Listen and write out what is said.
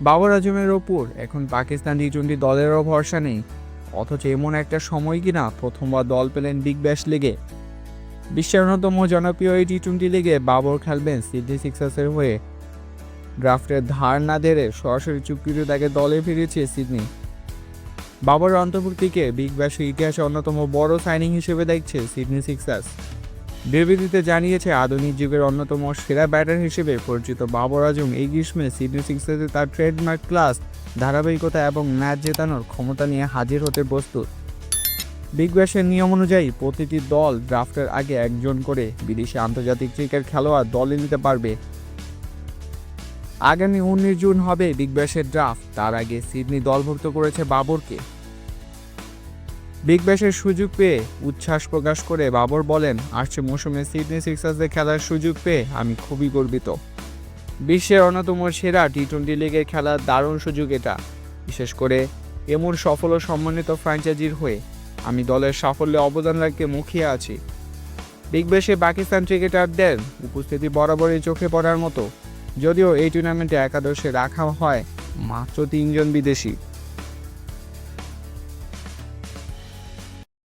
বাবর আজমের ওপর। এখন Pakistan T twenty দলেরও ভরসা নেই। অথচ এমন একটা সময় কিনা প্রথমবার দল পেলেন বিগ ব্যাশ লিগে। বিশ্বের অন্যতম জনপ্রিয় এই টি টোয়েন্টি লিগে বাবর খেলবেন সিডনি সিক্সার্সের হয়ে। ড্রাফটের ধার না ধরে সরাসরি চুক্তিতে তাকে দলে ফিরেছে সিডনি। বাবর অন্তর্ভুক্তিকে বিগ ব্যাশের ইতিহাসে অন্যতম বড় সাইনিং হিসেবে দেখছে সিডনি সিক্সার্স। বিবৃতিতে জানিয়েছে, আধুনিক যুগের অন্যতম সেরা ব্যাটার হিসেবে পরিচিত বাবর আজম এই গ্রীষ্মে সিডনি সিক্সার্সে তার ট্রেডমার্ক ক্লাস, ধারাবাহিকতা এবং ম্যাচ জেতানোর ক্ষমতা নিয়ে হাজির হতে প্রস্তুত। বিগ ব্যাশের নিয়ম অনুযায়ী প্রতিটি দল ড্রাফটের আগে একজন করে বিদেশি আন্তর্জাতিক ক্রিকেট খেলোয়াড় দলে নিতে পারবে। আগামী উনিশ জুন হবে বিগ ব্যাশের ড্রাফট, তার আগে সিডনি দলভুক্ত করেছে বাবরকে। বিগ ব্যাশের সুযোগ পেয়ে উচ্ছ্বাস প্রকাশ করে বাবর বলেন, আসছে মৌসুমে সিডনি সিক্সার্সে খেলার সুযোগ পেয়ে আমি খুবই গর্বিত। বিশ্বের অন্যতম সেরা টি টোয়েন্টি লিগের খেলার দারুণ সুযোগ এটা। বিশেষ করে এমন সফল ও সম্মানিত ফ্র্যাঞ্চাইজির হয়ে আমি দলের সাফল্যে অবদান রাখতে মুখিয়ে আছি। বিগ ব্যাশে পাকিস্তান ক্রিকেটারদের উপস্থিতি বরাবরই চোখে পড়ার মতো। যদিও এই টুর্নামেন্টে একাদশে রাখা হয় মাত্র তিনজন বিদেশি।